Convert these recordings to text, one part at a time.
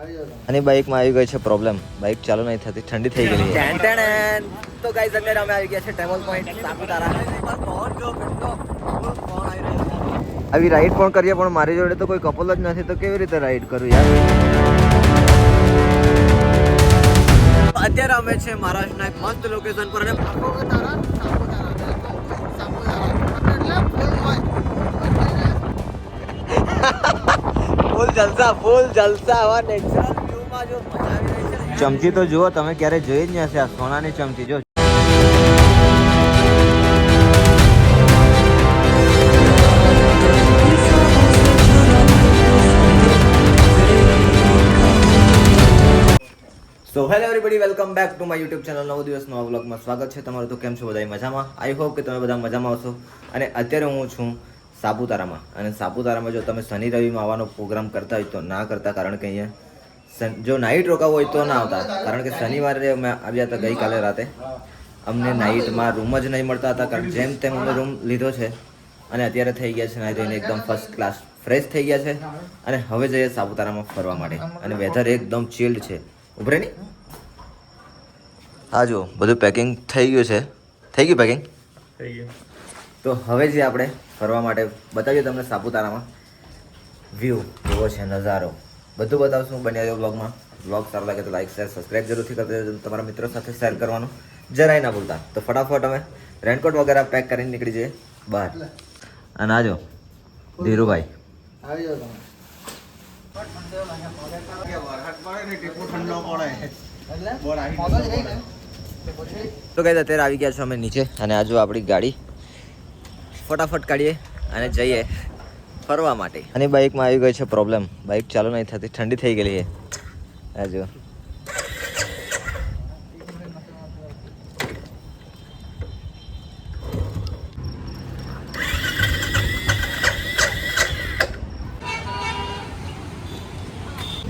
અને બાઇકમાં આવી ગઈ છે પ્રોબ્લેમ બાઇક ચાલુ નહીં થતી ઠંડી થઈ ગઈ છે. તો ગાઈઝ અત્યારે અમે આવી ગયા છે ટેબલ પોઈન્ટ સાપુતારા. આવી રાઈડ પણ કરીએ પણ મારી જોડે તો કોઈ કપલ જ નથી તો કેવી રીતે રાઈડ કરું યાર? અત્યારે અમે છે મહારાષ્ટ્રના એક મસ્ત લોકેશન પર અને ફૂલ જલસા ફૂલ જલસા. આવા નેચરલ વ્યૂમાં જો મજા આવી રહી છે ચમચી તો જુઓ તમે ક્યારે જોઈ જ નહીં હશે આ સોનાની ચમચી જો. So hello everybody welcome back to my YouTube channel નવ દિવસ નવા બ્લોગમાં સ્વાગત છે. તમારું તો કેમ છો? બધા મજામાં? આઈ હોપ કે તમે બધા મજામાં આવશો અને અત્યારે હું છું સાપુતારામાં. અને સાપુતારામાં જો તમે શનિ રવિમાં આવવાનો પ્રોગ્રામ કરતા હોય તો ના કરતા, કારણ કે અહીંયા જો નાઇટ રોકાવું હોય તો ના આવતા. કારણ કે શનિવારે અમે આવ્યા હતા ગઈકાલે રાતે. અમને નાઇટમાં રૂમ જ નહીં મળતા હતા, કારણ જેમ તેમ અમે રૂમ લીધો છે. અને અત્યારે થઈ ગયા છે નાઈ ધોઈને એકદમ ફર્સ્ટ ક્લાસ ફ્રેશ થઈ ગયા છે. અને હવે જઈએ સાપુતારામાં ફરવા માટે. અને વેધર એકદમ ચિલ્ડ છે. ઉભરે નહીં? હા જુઓ બધું પેકિંગ થઈ ગયું છે. થઈ ગયું પેકિંગ તો હવે જે આપણે ફરવા માટે બતાવીએ તમને સાપુતારામાં વ્યૂ કેવો છે નજારો બધું બતાવશું બન્યા રહ્યો બ્લોગમાં બ્લોગ સારો લાગે તો લાઈક શેર સબસ્ક્રાઈબ જરૂરથી કરતા તમારા મિત્રો સાથે શેર કરવાનું જરાય ના ભૂલતા. તો ફટાફટ અમે રેનકોટ વગેરે પેક કરીને નીકળી જઈએ. બહાર અને આજો ધીરુભાઈ. તો કઈ અત્યારે આવી ગયા છો અમે નીચે અને આજુ આપણી ગાડી ફટાફટ કાઢીએ અને જઈએ ફરવા માટે. અને બાઇકમાં આવી ગઈ છે પ્રોબ્લેમ બાઇક ચાલુ નહીં થતી ઠંડી થઈ ગયેલી છે. આજુ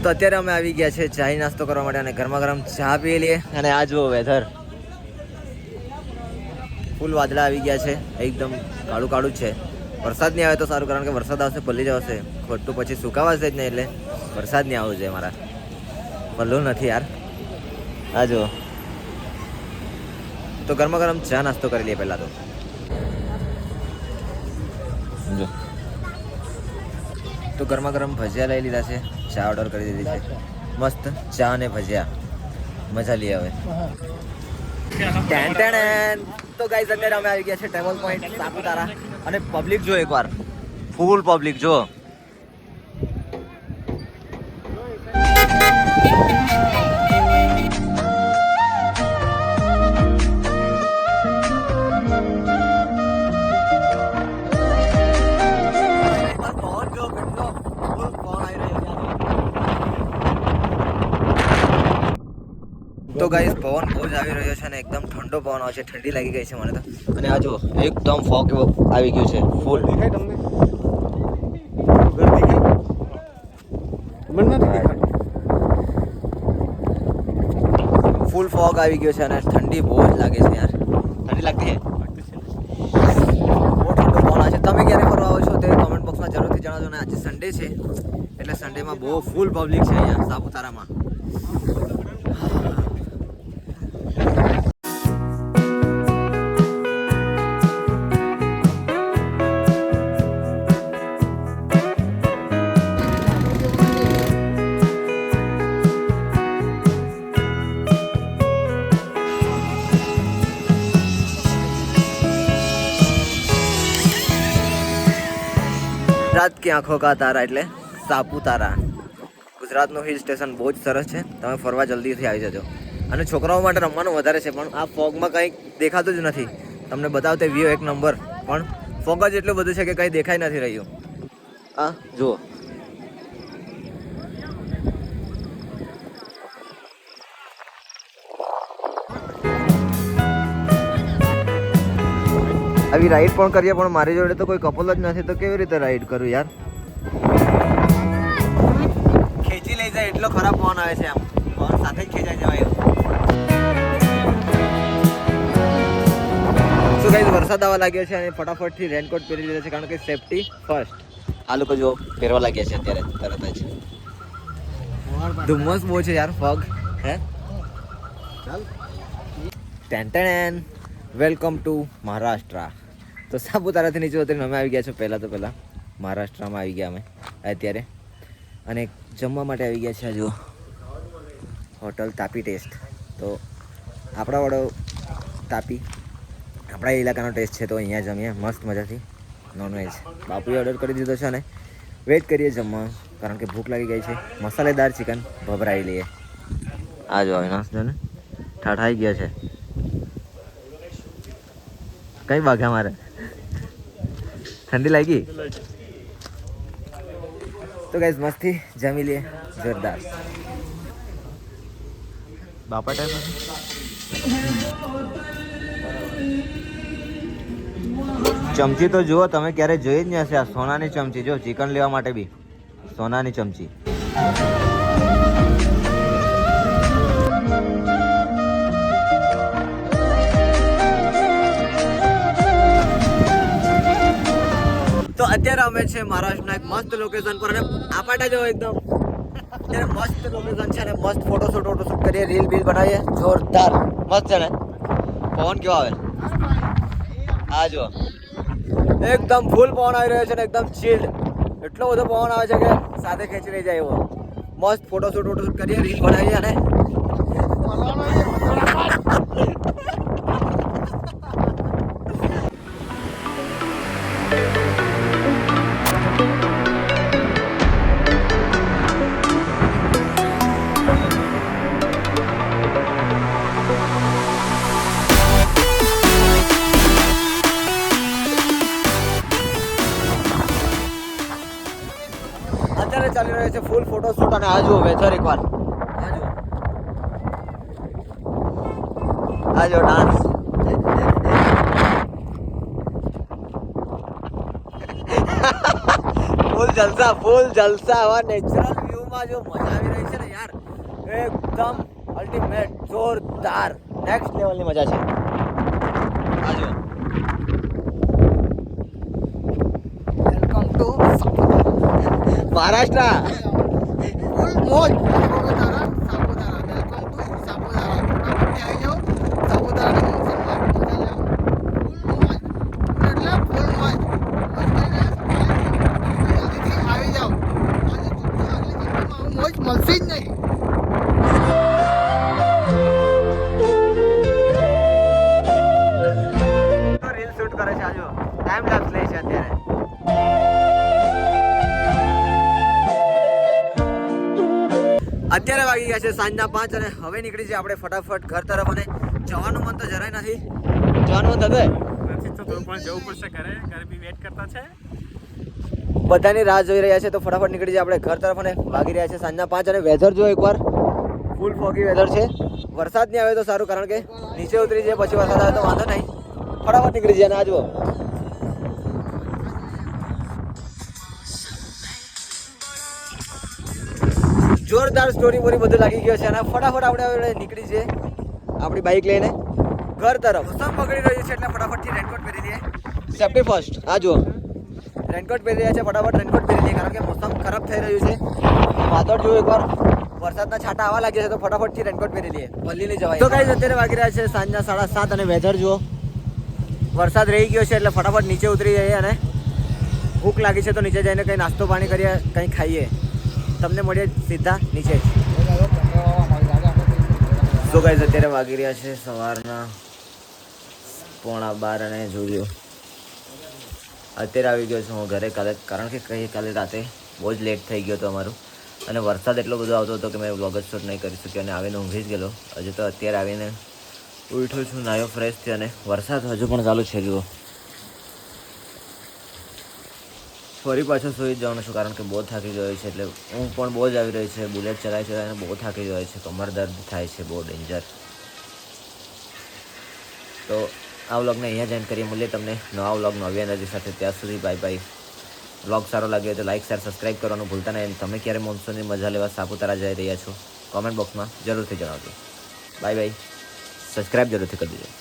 તો અત્યારે અમે આવી ગયા છે ચાય નાસ્તો કરવા માટે અને ગરમા ગરમ ચા પી લઈએ. અને આ જુઓ વેધર ફૂલ વાદળા આવી ગયા છે, એકદમ કાળું કાળું છે. વરસાદ નહીં આવે તો સારું, કારણ કે વરસાદ આવશે, પલ્લી જવાશે ખોટું પછી સુકાવાશે જ નહીં એટલે વરસાદ નહીં આવવો જોઈએ મારા. પલ્લું નથી યાર. આ જુઓ. તો ગરમા ગરમ ચા નાસ્તો કરી લઈએ પહેલાં તો. જો. તો ગરમા ગરમ ભજીયા લઈ લીધા છે, ચા ઓર્ડર કરી દીધી છે. મસ્ત ચા અને ભજીયા. મજા લઈએ હવે. તો ગાઈઝ અત્યારે અમે આવી ગયા છે ટેબલ પોઈન્ટ સાપુતારા. અને પબ્લિક જો એકવાર. ફૂલ પબ્લિક જો. ઠંડો પવન આવશે ઠંડી લાગી ગઈ છે મને તો. અને આ જો એકદમ ફોગ એવો આવી ગયો છે ફૂલ દેખાય તમને? મને નથી દેખાતું. ફૂલ ફોગ આવી ગયો છે અને ઠંડી બહુ જ લાગે છે યાર. ઠંડી લાગતી છે? તમે ક્યારે ફરવા આવો છો તે કોમેન્ટ બોક્સમાં જરૂરથી જણાવજો અને આજે સન્ડે છે એટલે સન્ડેમાં બહુ ફૂલ પબ્લિક છે અહીંયા સાપુતારામાં. ગુજરાત કે આંખો કા તારા એટલે સાપુતારા ગુજરાતનું હિલ સ્ટેશન બહુ જ સરસ છે. તમે ફરવા જલ્દીથી આવી જજો. અને છોકરાઓ માટે રમવાનું વધારે છે, પણ આ ફોગમાં કંઈ દેખાતું જ નથી. તમને બતાવતે વ્યૂ એક નંબર. પણ ફોગ જ એટલું બધું છે કે કંઈ દેખાઈ નથી રહ્યું. આ, જુઓ. આવી રાઈડ પણ કરીએ પણ મારી જોડે તો કોઈ કપલ જ નથી તો કેવી રીતે રાઈડ કરું યાર? ખેંચી લઈ જાય એટલો ખરાબ ફોન આવે છે આમ. ફોન સાથે જ ખેંચાઈ જવાય શું કઈ વરસાદ આવવા લાગ્યો છે અને ફટાફટથી રેનકોટ પહેરી લીધો છે કારણ કે સેફટી ફર્સ્ટ આ લોકો જો પહેરવા લાગ્યા છે અત્યારે તરત જ. ધુમ્મસ બહુ છે યાર ફગ. હે? ચાલ. ટેન વેલકમ ટુ મહારાષ્ટ્ર તો સાપુતારાથી નીચે ઉતરીને અમે આવી ગયા છો પહેલાં તો પહેલાં. મહારાષ્ટ્રમાં આવી ગયા અમે અત્યારે. અને જમવા માટે આવી ગયા છે હજુ. Hotel Tapi test. તો આપણા વાળો તાપી, આપણા ઇલાકાનો ટેસ્ટ છે તો અહીંયા જમીએ. મસ્ત મજાથી. નોનવેજ બાપુએ ઓર્ડર કરી દીધો છે અને વેઇટ કરીએ જમવા. કારણ કે ભૂખ લાગી ગઈ છે. મસાલેદાર ચિકન ભભરાઈ લઈએ. આ જો અવિનાશ જો ને ઠાઠાઈ ગયો છે. કઈ વાગ્યા મારે? ઠંડી લાગી? તો ગાઈઝ મસ્તી. જમી લઈએ. જોરદાર. બાપા ટાઈમ ચમચી તો જુઓ તમે ક્યારે જોઈ જ નહીં હશે. આ સોનાની ચમચી જો ચિકન લેવા માટે બી. સોનાની ચમચી. અત્યારે અમે છે મહારાષ્ટ્રના એક મસ્ત લોકેશન પર અને આપાટા જેવો એકદમ. અત્યારે મસ્ત લોકેશન છે અને મસ્ત ફોટોશૂટ વોટોશૂટ કરીએ રીલ બીલ બનાવીએ. જોરદાર. મસ્ત છે ને? પવન કેવો આવે? આ જો એકદમ ફૂલ પવન આવી રહ્યો છે ને, એકદમ ચીલ્ડ એટલો બધો પવન આવે છે કે સાથે ખેંચી લઈ જાય એવો. મસ્ત ફોટોશૂટ વોટોશૂટ કરીએ રીલ બનાવીએ અને છે ફૂલ ફોટોશૂટ અને આ જુઓ વેધર એકવાર આ આ ડાન્સ ફૂલ જલસા ફૂલ જલસા આવા નેચરલ વ્યૂમાં જો મજા આવી રહી છે ને યાર. એકદમ અલ્ટિમેટ જોરદાર. નેક્સ્ટ લેવલની મજા છે. આ વેલકમ ટુ મહારાષ્ટ્ર ફૂલ મોજ અત્યારે વાગી ગયા છે સાંજના પાંચ અને હવે નીકળી છે આપણે ફટાફટ ઘર તરફ અને જવાનું મન તો જરાય નથી. જવાનું મન થતું નથી તો પણ જવું પડશે ઘરે ઘરે બી વેટ કરતા છે. બધાની રાહ જોઈ રહ્યા છે તો ફટાફટ નીકળી જાય આપણે ઘર તરફ અને ભાગી રહ્યા છે સાંજના પાંચ અને વેધર જો એકવાર. ફૂલ ફોગી વેધર છે. વરસાદ નહીં આવે તો સારું કારણ કે નીચે ઉતરી જાય પછી વરસાદ આવે તો વાંધો નહીં. ફટાફટ નીકળી જાય અને આ જુઓ. જોરદાર સ્ટોરી બોરી બધું લાગી ગયો છે અને ફટાફટ આપણે આપણે નીકળી છે આપણી બાઇક લઈને ઘર તરફ. મોસમ બગડી રહ્યું છે એટલે ફટાફટથી રેનકોટ પહેરી લઈએ. સેફ્ટી ફર્સ્ટ આ જુઓ. રેનકોટ પહેરી રહ્યા છે ફટાફટ રેનકોટ પહેરી લઈએ કારણ કે મોસમ ખરાબ થઈ રહ્યું છે. વાદળ જો એકવાર. વરસાદના છાંટા આવવા લાગ્યા છે તો ફટાફટથી રેનકોટ પહેરી લઈએ. પલ્લી નહીં જવાય. તો કઈ અત્યારે વાગી રહ્યા છે સાંજના સાડા સાત અને વેધર જુઓ. વરસાદ રહી ગયો છે એટલે ફટાફટ નીચે ઉતરી જઈએ અને ભૂખ લાગી છે તો નીચે જઈને કંઈ નાસ્તો પાણી કરીએ કંઈ ખાઈએ. તમને મળીએ સીધા નીચે સો ગાઈઝ અત્યારે વાગી રહ્યા છે સવારના પોણા બાર અને જોયું. અત્યારે આવી ગયો છું હું ઘરે કાલે, કારણ કે કઈ કાલે રાતે બહુ જ લેટ થઈ ગયો હતો અમારું. અને વરસાદ એટલો બધો આવતો હતો કે મેં વ્લોગ જ શૂટ નહીં કરી શક્યો અને આવીને ઊંઘી જ ગયેલો. હજુ તો અત્યારે આવીને ઉઠ્યો છું, નાયો ફ્રેશ થયો અને વરસાદ હજુ પણ ચાલુ છે જુઓ. ફરી પાછો સુઈ જવાનું છું, કારણ કે બહુ થાકી ગયો છે, એટલે ઊંઘ પણ બહુ જ આવી રહી છે, બુલેટ ચલાવી ચલાવીને બહુ થાકી ગયો છે કમર દર્દ થાય છે, બહુ ડેન્જર. તો આ વ્લોગને અહીંયા જોઈન કરીએ, મળીએ તમને નવા વ્લોગ નવી એનર્જી સાથે, ત્યાં સુધી બાય બાય વ્લોગ સારો લાગ્યો તો લાઇક શેર સબસ્ક્રાઇબ કરવાનું ભૂલતા નહીં તમે ક્યારે મોન્સૂનની મજા લેવા સાપુતારા જઈ રહ્યા છો કોમેન્ટ બોક્સમાં જરૂરથી જણાવજો. બાય બાય સબસ્ક્રાઇબ જરૂરથી કરી દેજો.